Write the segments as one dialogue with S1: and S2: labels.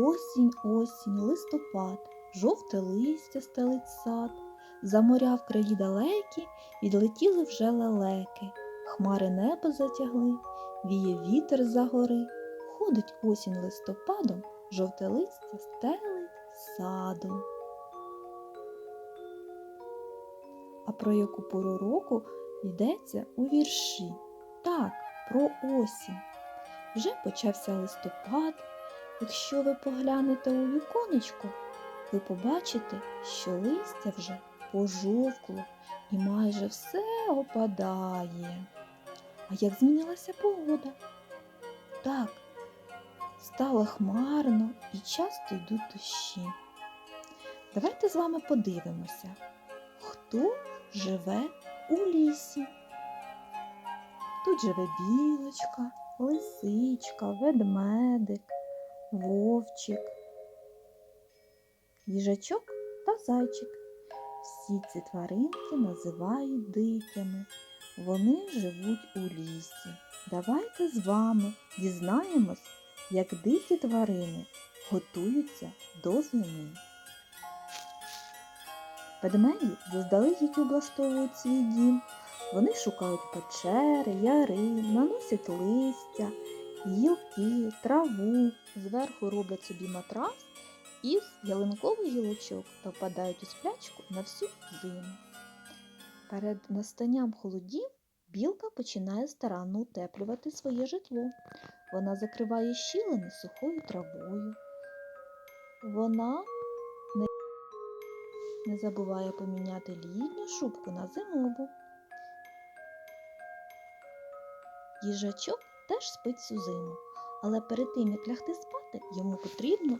S1: Осінь, осінь, листопад, жовте листя стелить сад, за моря в краї далекі відлетіли вже лелеки, хмари небо затягли, віє вітер за гори, ходить осінь листопадом, жовте листя стелить садом. А про яку пору року йдеться у вірші? Так, про осінь. Вже почався листопад. Якщо ви поглянете у віконечко, ви побачите, що листя вже пожовкло і майже все опадає. А як змінилася погода? Так, стало хмарно і часто йдуть дощі. Давайте з вами подивимося, хто живе у лісі. Тут живе білочка, лисичка, ведмедик, вовчик, їжачок та зайчик. Всі ці тваринки називають дикими. Вони живуть у лісі. Давайте з вами дізнаємось, як дикі тварини готуються до зими. Ведмеді заздалегідь облаштовують свій дім. Вони шукають печери, яри, наносять листя, гілки, траву, зверху роблять собі матрас із ялинкових гілочок та впадають у сплячку на всю зиму. Перед настанням холодів білка починає старанно утеплювати своє житло. Вона закриває щілини сухою травою. Вона не, забуває поміняти літню шубку на зимову. Їжачок теж спить всю зиму, але перед тим, як лягти спати, йому потрібно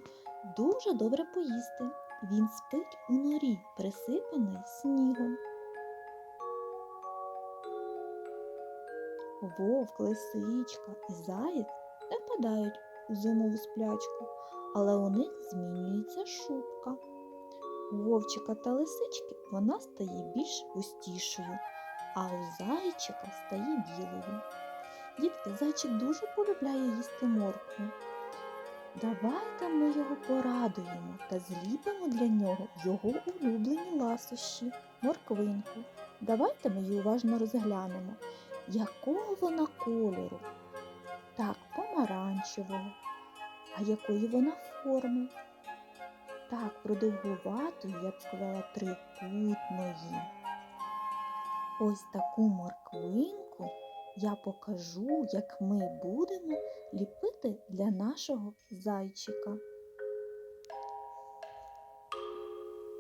S1: дуже добре поїсти. Він спить у норі, присипаної снігом. Вовк, лисичка і заєць не впадають у зимову сплячку, але у них змінюється шубка. У вовчика та лисички вона стає більш густішою, а у зайчика стає білою. Дітки, зайчик дуже полюбляє їсти моркву. Давайте ми його порадуємо та зліпимо для нього його улюблені ласощі, морквинку. Давайте ми її уважно розглянемо, якого вона кольору. Так, помаранчевого. А якої вона форми? Так, продовгуватої, я б сказала, трикутної. Ось таку морквинку я покажу, як ми будемо ліпити для нашого зайчика.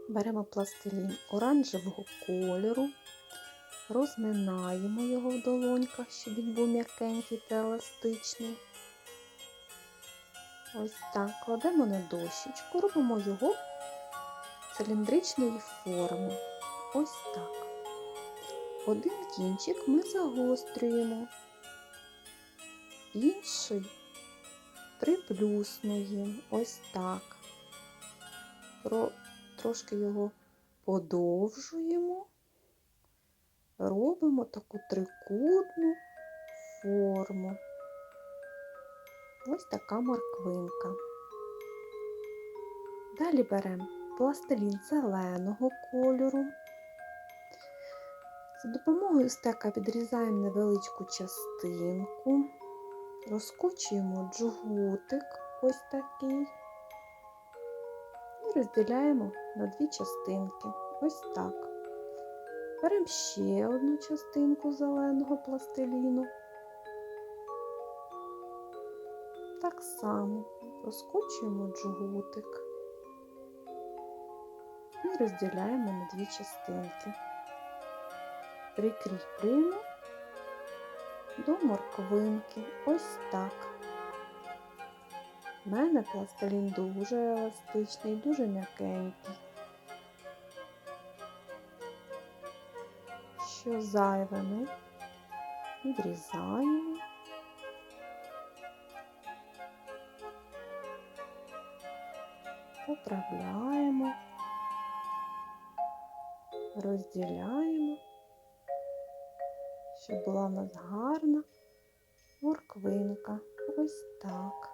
S1: Беремо пластилін оранжевого кольору, розминаємо його в долоньках, щоб він був м'якенький та еластичний. Ось так, кладемо на дощечку, робимо його циліндричної форми. Ось так. Один кінчик ми загострюємо, інший приплюснуємо ось так. Трошки його подовжуємо, робимо таку трикутну форму. Ось така морквинка. Далі беремо пластилін зеленого кольору. За допомогою стека відрізаємо невеличку частинку, розкочуємо джгутик ось такий і розділяємо на дві частинки. Ось так. Беремо ще одну частинку зеленого пластиліну. Так само розкочуємо джгутик і розділяємо на дві частинки прикріплюємо до морквинки. Ось так. У мене пластилін дуже еластичний, дуже м'якенький. Що зайве ми відрізаємо. Поправляємо, розділяємо щоб була в нас гарна морквинка. Ось так.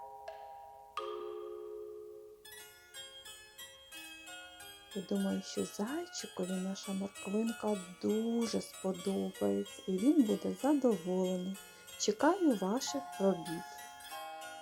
S1: Я думаю, що зайчикові наша морквинка дуже сподобається і він буде задоволений. Чекаю ваших робіт.